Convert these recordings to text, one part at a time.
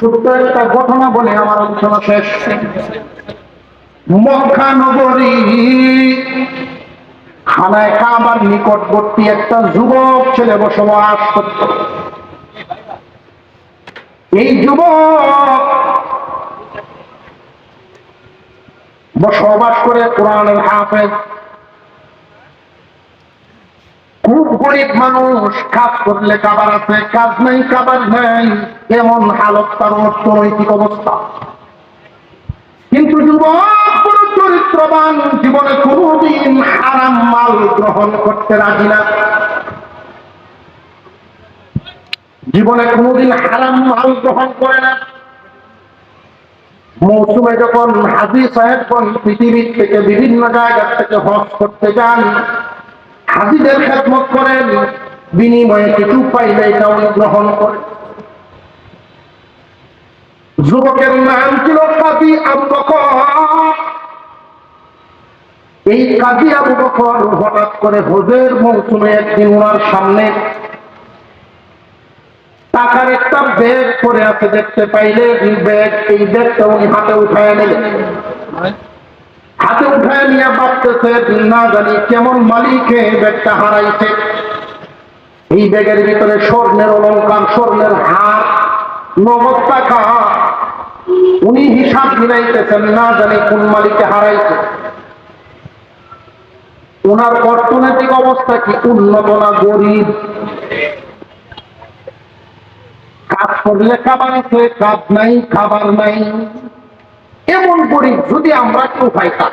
ছোট্ট একটা ঘটনা বলে আমার আলোচনা শেষ। মক্কা নগরী খানায় কাবার নিকটবর্তী একটা যুবক ছেলে বসবাস করত। এই যুবক বসবাস করে কোরআনের হাফেজ। খুব গরিব মানুষ, কাজ করলে কাবার আছে, কাজ নাই, কাবার নাই, এমন হালত তার অর্থনৈতিক অবস্থা। কিন্তু যুবক চরিত্রবান জীবনে কোনদিন হারাম মাল গ্রহণ করতে রাজি না। জীবনে কোনদিন হারাম মাল গ্রহণ করে না। মৌসুমে যখন হাজি সাহেবগণ পৃথিবীর থেকে বিভিন্ন জায়গা থেকে হজ করতে যান হাজিদের খেদমত করেন, বিনিময়ে কিছু পাইলে এটা উনি গ্রহণ করেন। যুবকের নাম ছিল কাজী আবু এই কাজী আবু বকর হঠাৎ করে হজের মৌসুমে একদিন ওনার সামনে টাকার একটা ব্যাগ পরে আছে দেখতে পাইলে, এই ব্যাগ, এই ব্যাগটা উনি হাতে উঠায় নিলেন। হাতে উঠায় নিয়ে ভাবতেছে না জানি কেমন মালিকে ব্যাগটা হারাইছে। এই ব্যাগের ভিতরে স্বর্ণের অলঙ্কার স্বর্ণের হার, নগদ টাকা। উনি হিসাব মিলাইতেছেন, না জানি কোন মালিকে হারাইছে। ওনার অর্থনৈতিক অবস্থা কি উন্নত না গরিব? কাজ করলে খাবার আছে কাজ নাই, খাবার নাই। এমন করি যদি আমরা কেউ পাইতাম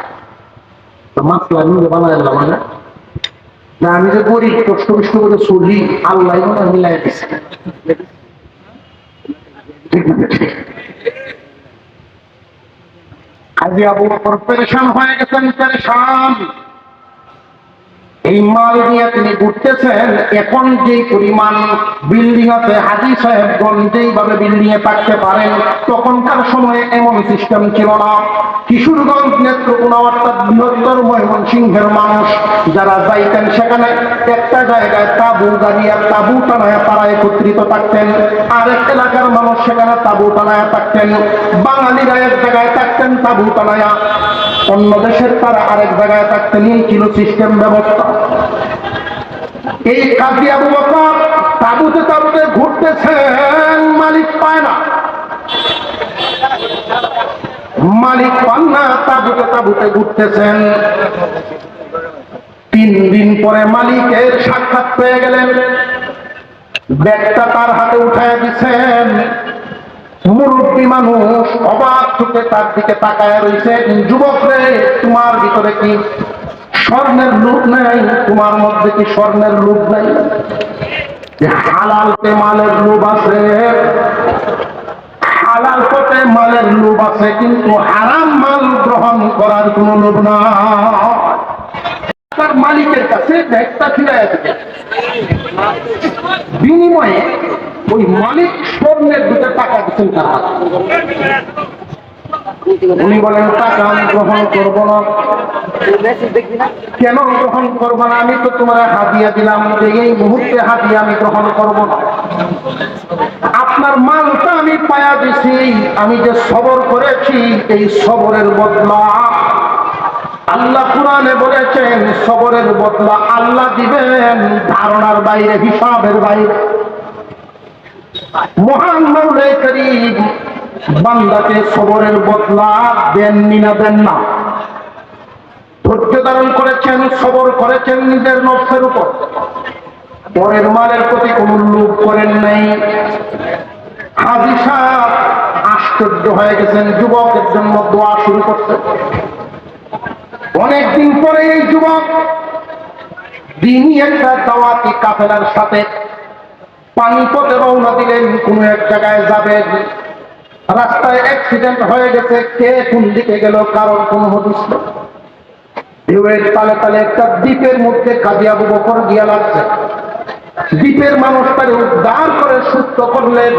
মাসলা নিজে না আমি যে গরিব, কষ্ট কষ্ট করে চলি আল্লাহ মিলাই দিচ্ছে আজি আবু বকর হয়ে গেছেন এই মাল নিয়ে তিনি ঘুরতেছেন। এখন যে পরিমাণ বিল্ডিং আছে, হাজি সাহেবগণ যেইভাবে বিল্ডিং এ থাকতে পারেন, তখনকার সময়ে এমন সিস্টেম ছিল না। কিশোরগঞ্জ নেত্রকোনা অর্থাৎ বৃহত্তর ময়মনসিংহের মানুষ যারা যাইতেন সেখানে একটা জায়গায় তাবু দাঁড়িয়ে তাবু টানায় তারা একত্রিত থাকতেন। আর এক এলাকার মানুষ সেখানে তাবু টানায় থাকতেন। বাঙালিরা এক জায়গায় থাকতেন তাবু টানায়া। অন্য দেশের তারা আরেক জায়গায় থাকতেন এই ছিল সিস্টেম ব্যবস্থা? এই কাজী আবু বকর তাবুতে তাবুতে ঘুরতেছেন, মালিক পায় না। মালিক পান না, তাবুতে তাবুতে ঘুরতেছেন। তিন দিন পরে মালিকের সাক্ষাৎ পেয়ে গেলেন। ব্যাগটা তার হাতে উঠায় দিচ্ছেন মুরব্বী মানুষ অবাক চোখে তার দিকে তাকায় রয়েছে যুবক রে, তোমার ভিতরে কি স্বর্ণের লোভ নেই? তোমার মধ্যে কি স্বর্ণের লোভ নেই? হালাল পে মালের লোভ আছে, হালাল পথে মালের লোভ আছে, কিন্তু হারাম মাল গ্রহণ করার কোন লোভ না। তার মালিকের কাছে ব্যাগটা ফিরাইয়া দিতে বিনিময়ে ওই মালিক স্বর্ণের দুটো টাকা দিচ্ছেন তার। উনি বলেন, টাকা আমি গ্রহণ করব না। কেন গ্রহণ করব না? আমি তো তোমার হাতিয়া দিলাম যে এই মুহূর্তে হাতিয়া আমি গ্রহণ করব না। আপনার মালটা আমি পায়া দিছি, আমি যে সবর করেছি, এই সবরের বদলা আল্লাহ কোরআনে বলেছেন, সবরের বদলা আল্লাহ দিবেন, ধারণার বাইরে, হিসাবের বাইরে। মহান করিম বান্দাকে সবরের বদলা না, দেন না। ধৈর্য ধারণ করেছেন, সবর করেছেন নিজের উপর। পরের মালের প্রতি করেন নাই। হাজি আশ্চর্য হয়ে গেছেন, যুবকের জন্য দোয়া শুরু করতে অনেকদিন পরে এই যুবক দিনই একটা দাওয়াতি কাফেলার সাথে পানিপথে রওনা দিলেন, কোন এক জায়গায় যাবেন। রাস্তায় অ্যাক্সিডেন্ট হয়ে গেছে, কে কোন দিকে গেল, কারণ কোন হদিস ঢেউয়ের তালে তালে একটা দ্বীপের মধ্যে কাজী আবু গিয়া লাগছে। দ্বীপের মানুষটাকে উদ্ধার করে সুস্থ করলেন।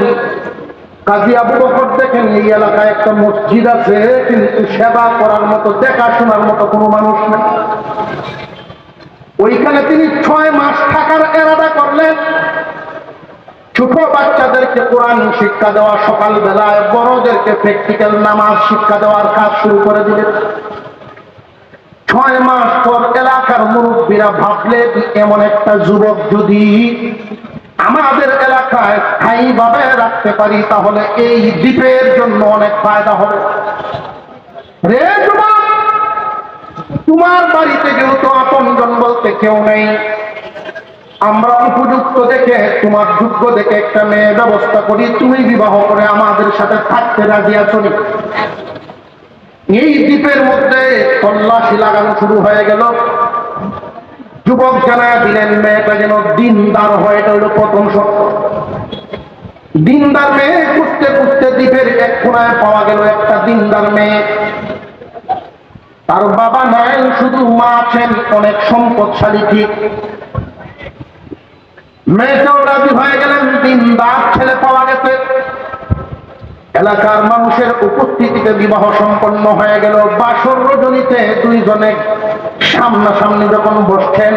কাজী আবু দেখেন, এই এলাকায় একটা মসজিদ আছে, কিন্তু সেবা করার মতো, দেখাশোনার মতো কোনো মানুষ নেই। ওইখানে তিনি ছয় মাস থাকার এরাদা করলেন। ছোট বাচ্চাদেরকে কোরআন শিক্ষা দেওয়া সকাল বেলায় বড়দেরকে প্র্যাকটিক্যাল নামাজ শিক্ষা দেওয়ার কাজ শুরু করে দিলেন ছয় মাস পর এলাকার মুরব্বীরা ভাবলেন এমন একটা যুবক যদি আমাদের এলাকায় স্থায়ীভাবে রাখতে পারি, তাহলে এই দ্বীপের জন্য অনেক ফায়দা হবে। রে তোমার বাড়িতে যেহেতু আপনজন বলতে কেউ নেই আমরা উপযুক্ত দেখে, তোমার যোগ্য দেখে একটা মেয়ে ব্যবস্থা করি, তুমি বিবাহ করে আমাদের সাথে থাকতে রাজি আছো এই দ্বীপের মধ্যে তল্লাশি লাগানো শুরু হয়ে গেল। যুবক জানা দিলেন, মেয়েটা যেন দিনদার হয়, এটা হলো প্রথম শর্ত। দিনদার মেয়ে খুঁজতে খুঁজতে দ্বীপের এক কোনায় পাওয়া গেল একটা দিনদার মেয়ে। তার বাবা নাই শুধু মা আছেন, অনেক সম্পদশালী ঠিক। হয়ে গেলেন ছেলে পাওয়া গেছে। এলাকার মানুষের উপস্থিতিতে বিবাহ সম্পন্ন হয়ে গেল। বাসর রজনীতে দুইজনে সামনাসামনি যখন বসছেন,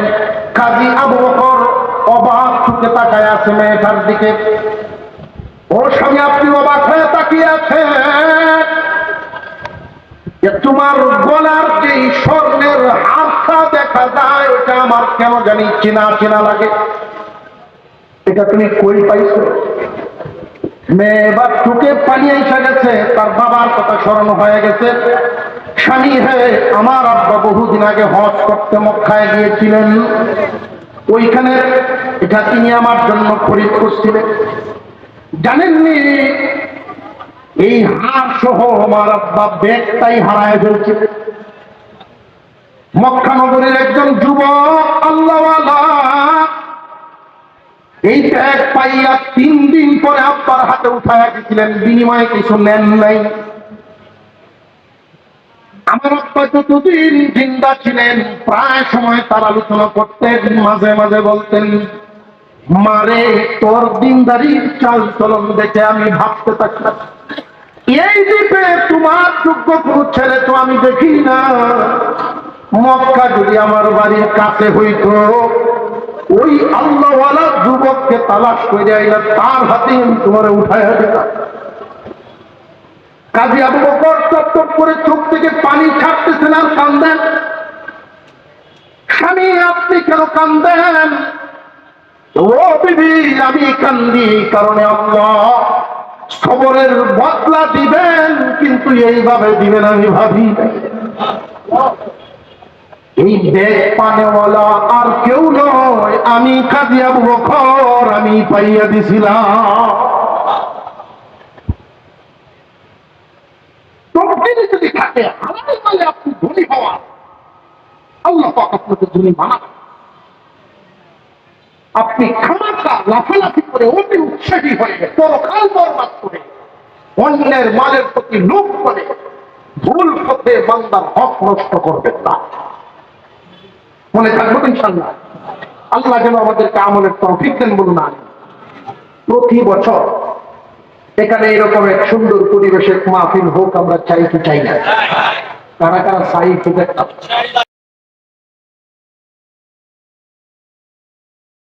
কাজী আবু বকর অবাক চুকে তাকায় আছে মেয়েটার দিকে। ও স্বামী, আপনি অবাক হয়ে তাকিয়ে যে তোমার গলার যে স্বর্ণের হাতটা দেখা যায় ওটা আমার কেন জানি চেনা চেনা লাগে। এটা তুমি কই পাইছো? মেয়ে এবার চোখে পানি এসে গেছে, তার বাবার কথা স্মরণ হয়ে গেছে। স্বামী আমার আব্বা বহুদিন আগে হজ করতে গিয়েছিলেন। ওইখানে এটা তিনি আমার জন্য খরিদ করছিলেন। জানেননি এই হার সহ আমার আব্বা ব্যাগটাই হারায় ফেলছে। মক্কা নগরীর একজন যুবক, আল্লাহওয়ালা এই ব্যাগ পাইয়া তিন দিন পরে আব্বার হাতে উঠায় গেছিলেন বিনিময়ে কিছু নেন নাই। আমার আব্বা যতদিন জিন্দা ছিলেন, প্রায় সময় তার আলোচনা করতেন, মাঝে মাঝে বলতেন, মারে, তোর দিনদারির চাল চলন দেখে আমি ভাবতে থাকলাম এই দ্বীপে তোমার যোগ্য কোনো ছেলে তো আমি দেখি না। মক্কা যদি আমার বাড়ির কাছে হইতো ওই আল্লাহওয়ালা যুবককে তালাশ করে আইলা, তার হাতে আমি তোমার উঠায় দিতাম কাজী আবু বকর চপ্পট করে চোখ থেকে পানি ছাড়তেছেন আর কান্দেন। স্বামী, আপনি কেন কান্দেন? ও বিবি, আমি কান্দি কারণে আল্লাহ খবরের বদলা দিবেন, কিন্তু এইভাবে দিবেন আমি ভাবি এই ব্যাগ পানেওয়ালা আর কেউ নয়। আমি কাজী আবু বকর, আমি পাইয়া দিছিলাম। আপনি লাফালাফি করে অতি উৎসাহী হয়ে করে অন্যের মালের প্রতি লোভ করে ভুল পথে বান্দার হক নষ্ট করবেন না। মনে থাকব ইনশাল্লাহ আল্লাহ যেন আমাদেরকে আমলের তৌফিক দেন বলুন না প্রতি বছর এখানে এরকম এক সুন্দর পরিবেশে মাহফিল হোক, আমরা চাই কি চাই না। কারা কারা চাই একটা